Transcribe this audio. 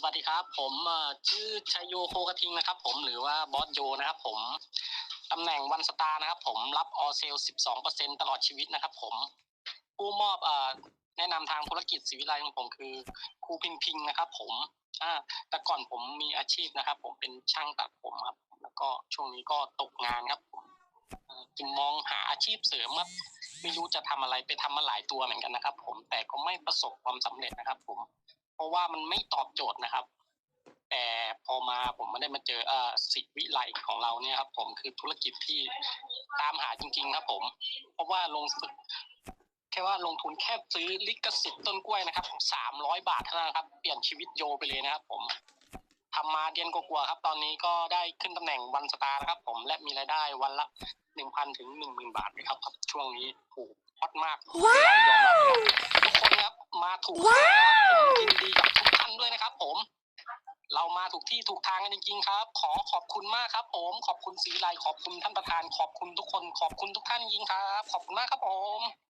สวัสดีครับ ผมชื่อชัยโยโคกระทิงนะครับ ผมหรือว่าบอสโยนะครับผมตำแหน่งวันสตาร์นะครับ ผมรับออเซล 12%ตลอดชีวิตนะครับ ผมผู้มอบเอ่อแนะนำทางธุรกิจศิวิไลของผมคือครูพิงพิงนะครับ ผมอ่าแต่ก่อนผมมีอาชีพนะครับ ผมเป็นช่างตัดผมครับ แล้วก็ช่วงนี้ก็ตกงานครับผมจึงมองหาอาชีพเสริมครับไม่รู้จะทำอะไรไปทำมาหลายตัวเหมือนกันนะครับ ผมแต่ก็ไม่ประสบความสำเร็จนะครับ ผม เพราะว่ามันไม่ตอบโจทย์นะครับ แต่พอมาผมไม่ได้มาเจอเอ่อสิวิไลของเราเนี่ยครับ ผมคือธุรกิจที่ตามหาจริง ๆ ครับ ผม เพราะว่าลงทุนแค่ว่าลงทุนแค่ซื้อลิขสิทธิ์ต้นกล้วยนะครับสามร้อยบาทเท่านั้นครับ เปลี่ยนชีวิตโยไปเลยนะครับ ผมทำมาเดือนกว่าๆครับ ตอนนี้ก็ได้ขึ้นตำแหน่งวันสตาร์นะครับ ผมและมีรายได้วันละหนึ่งพันถึงหนึ่งหมื่นบาทเลยครับครับ ช่วงนี้ถูกฮอตมากยอมรับเลยครับทุกคนครับมาถูกทางนะครับ ที่ถูกทางกันจริง ๆ ครับ ขอขอบคุณมากครับ ผมขอบคุณสีไลขอบคุณท่านประธาน ขอบคุณทุกคน ขอบคุณทุกท่านจริงๆครับ ขอบคุณมากครับผม